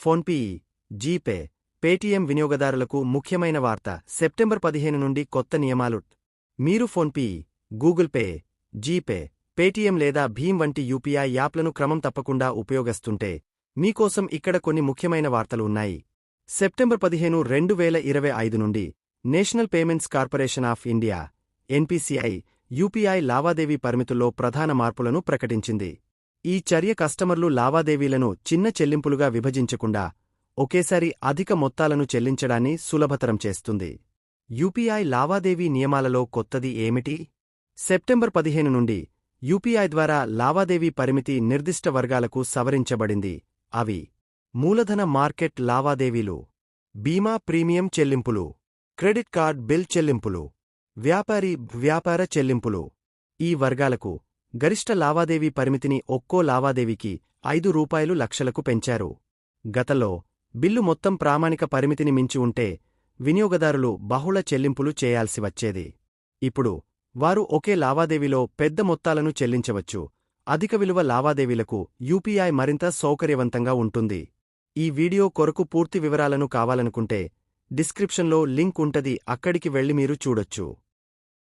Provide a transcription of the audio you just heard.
PhonePe GPay Paytm వినియోగదారులకు ముఖ్యమైన వార్త సెప్టెంబర్ పదిహేను నుండి కొత్త నియమాలు. మీరు PhonePe Google Pay GPay Paytm లేదా భీమ్ వంటి యూపీఐ యాప్లను క్రమం తప్పకుండా ఉపయోగిస్తుంటే మీకోసం ఇక్కడ కొన్ని ముఖ్యమైన వార్తలు ఉన్నాయి. సెప్టెంబర్ పదిహేను రెండు వేల ఇరవై ఐదు నుండి National Payments Corporation of India NPCI UPI లావాదేవీ పరిమితుల్లో ప్రధాన మార్పులను ప్రకటించింది. ఈ చర్య కస్టమర్లు లావాదేవీలను చిన్న చెల్లింపులుగా విభజించకుండా ఒకేసారి అధిక మొత్తాలను చెల్లించడాన్ని సులభతరం చేస్తుంది. యూపీఐ లావాదేవీ నియమాలలో కొత్తది ఏమిటి? సెప్టెంబర్ పదిహేను నుండి యూపీఐ ద్వారా లావాదేవీ పరిమితి నిర్దిష్ట వర్గాలకు సవరించబడింది. అవి మూలధన మార్కెట్ లావాదేవీలు బీమా ప్రీమియం చెల్లింపులు క్రెడిట్ కార్డ్ బిల్ చెల్లింపులు వ్యాపారి వ్యాపార చెల్లింపులు ఈ వర్గాలకు గరిష్ట లావాదేవీ పరిమితిని ఒక్కో లావాదేవీకి ఐదు రూపాయలు లక్షలకు పెంచారు. గతంలో బిల్లు మొత్తం ప్రామాణిక పరిమితిని మించి ఉంటే వినియోగదారులు బహుళ చెల్లింపులు చేయాల్సి వచ్చేది. ఇప్పుడు వారు ఒకే లావాదేవీలో పెద్ద మొత్తాలను చెల్లించవచ్చు. అధిక విలువ లావాదేవీలకు యూపీఐ మరింత సౌకర్యవంతంగా ఉంటుంది. ఈ వీడియో కొరకు పూర్తి వివరాలను కావాలనుకుంటే డిస్క్రిప్షన్లో లింక్ ఉంటది. అక్కడికి వెళ్ళి మీరు చూడొచ్చు.